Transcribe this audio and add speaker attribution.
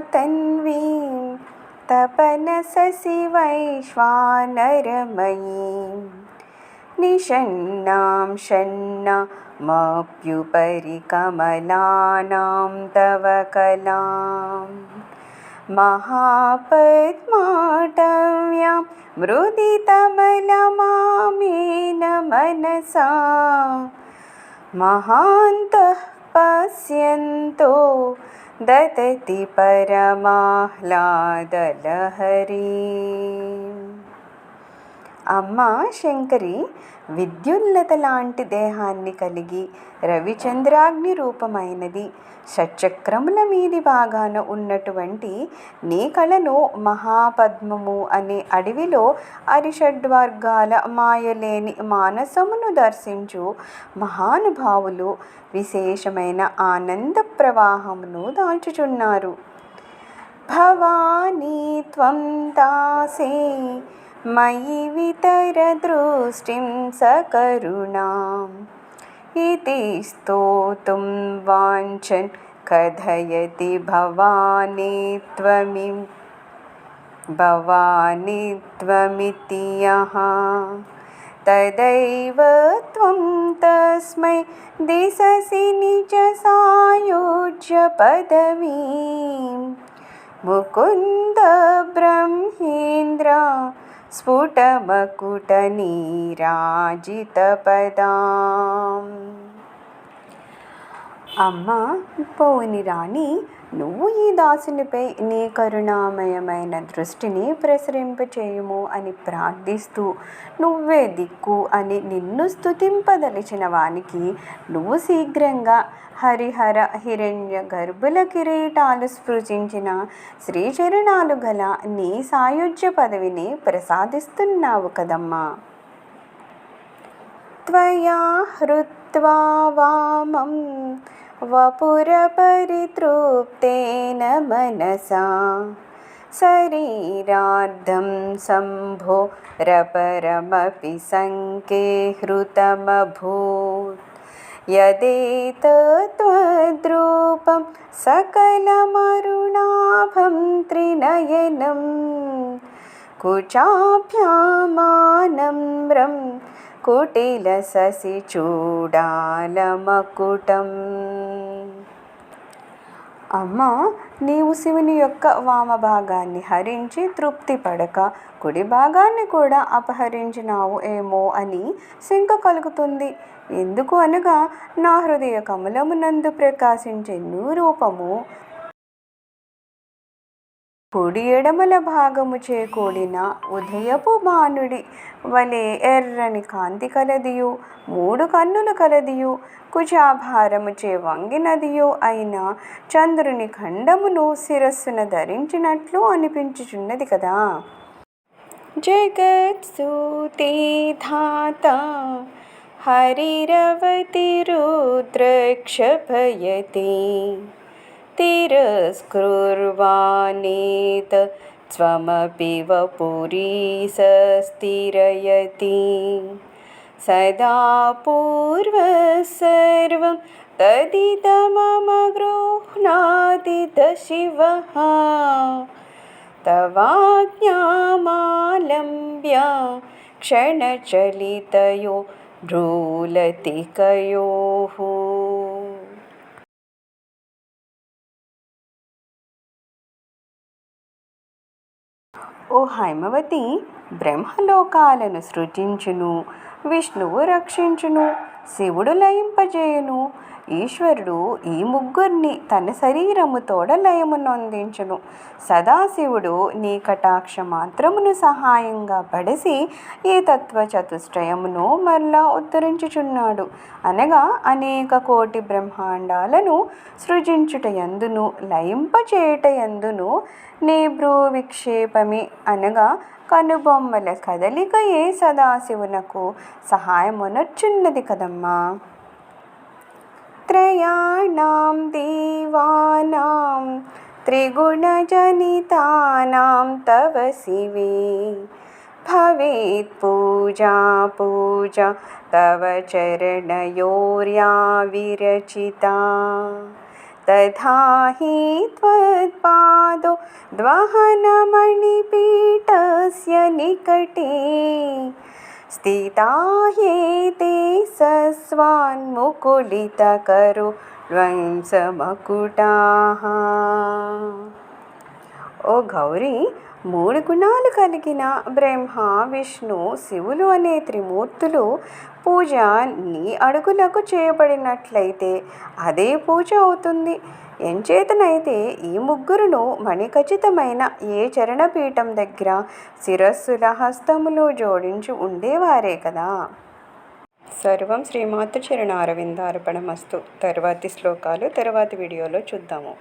Speaker 1: तन्वीं तपनससि वैश्वानरमयीं। निषण्णां षण्णामप्युपरि कमलानां तव कलां। महापद्माटव्यां मृदितमलमामेन मनसा। महान्तः पश्यन्तो ददति परमाह्लादलहरीम् అమ్మ శంకరి విద్యుల్లత లాంటి దేహాన్ని కలిగి రవిచంద్రాగ్ని రూపమైనది షట్చక్రముల మీది భాగాన ఉన్నటువంటి నీ కళను మహాపద్మము అనే అడవిలో అరిషడ్వర్గాల మాయలేని మానసమును దర్శించు మహానుభావులు విశేషమైన ఆనంద ప్రవాహంను దాచుచున్నారు. భవానీ త్వం దాసే మయి వితర దృష్టిం సకరుణాం. ఇది స్తోతుం వాంఛన్ కథయతి భవానీ త్వమిం భవానీ త్వమితి తదైవ త్వం త तस्मै दिशसि निजसायुज्यपदवीं मुकुन्द ब्रह्मेन्द्र స్ఫుటమకుటనీరాజితపదాం అమ్మ పోని రాణి నువ్వు ఈ దాసునిపై నీ కరుణామయమైన దృష్టిని ప్రసరింపచేయుము అని ప్రార్థిస్తూ నువ్వే దిక్కు అని నిన్ను స్థుతింపదలిచిన వానికి నువ్వు శీఘ్రంగా హరిహర హిరణ్య గర్భుల కిరీటాలు స్పృశించిన శ్రీచరణాలు గల నీ సాయుధ్య పదవిని ప్రసాదిస్తున్నావు కదమ్మా. త్వయా హృత్వా వామం वपुरपरितृप्तेन मनसा। शरीरार्धं शम्भोरपरमपि सङ्के हृतमभूत्। यदेतत्त्वद्रूपं सकलमरुणाभं त्रिनयनं। कुचाभ्यामानम्रं కుటిలససిచూడాలమకుటం అమ్మ నీవు శివుని యొక్క వామ భాగాన్ని హరించి తృప్తి పడక కుడి భాగాన్ని కూడా అపహరించినావు ఏమో అని శంక కలుగుతుంది. ఎందుకు అనగా నా హృదయ కమలమునందు ప్రకాశించే నీ రూపము కుడి ఎడమల భాగము చేకూడిన ఉదయపు బాణుడి వలె ఎర్రని కాంతి కలదియు మూడు కన్నులు కలదియు కుచాభారము చే వంగినదియో అయిన చంద్రుని ఖండమును శిరస్సున ధరించినట్లు అనిపించుచున్నది కదా. జగత్సూతి ధాత హరిరవతి రుద్రక్షభయతే तिरस्कुर्वाणेत त्वमपि वपुरी वपुरीसस्तिरयति सदा पूर्व सर्वं तदितम गृह्णादितशिवः तवाज्ञामालम्ब्य क्षणचलितयो ढूलतिकयोः ఓ హైమవతి బ్రహ్మలోకాలను సృజించును విష్ణువు రక్షించును శివుడు లయింపజేయును ఈశ్వరుడు ఈ ముగ్గురిని తన శరీరముతోడ లయమునొందించును సదాశివుడు నీ కటాక్ష మాత్రమును సహాయంగా పడసి ఈ తత్వ చతుష్టయమును మరలా ఉత్తరించుచున్నాడు అనగా అనేక కోటి బ్రహ్మాండాలను సృజించుట ఎందును లయింపచేయుట ఎందును నీ భ్రూ విక్షేపమే అనగా కనుబొమ్మల కదలికయే సదాశివునకు సహాయమునొచ్చున్నది కదమ్మా. त्रयाणां देवानां त्रिगुणजनितानां तव शिवे। भवेत् पूजा पूजा तव चरणयोर्या विरचिता तथा हि त्वत्पादो द्वहनमणिपीठस्य निकटे स्थिता ह्येते सस्वान्मुकुलितकरो ధ్వంసమకుటాహ ఓ గౌరీ మూడు గుణాలు కలిగిన బ్రహ్మ విష్ణు శివులు అనే త్రిమూర్తులు పూజ నీ అడుగులకు చేయబడినట్లయితే అదే పూజ అవుతుంది ఎంచేతనైతే ఈ ముగ్గురును మణిఖచితమైన ఏ చరణపీఠం దగ్గర శిరస్సుల హస్తములు జోడించి ఉండేవారే కదా? సర్వం శ్రీమాత చరణ అరవింద అర్పణమస్తు తర్వాతి శ్లోకాలు తర్వాతి వీడియోలో చూద్దాము.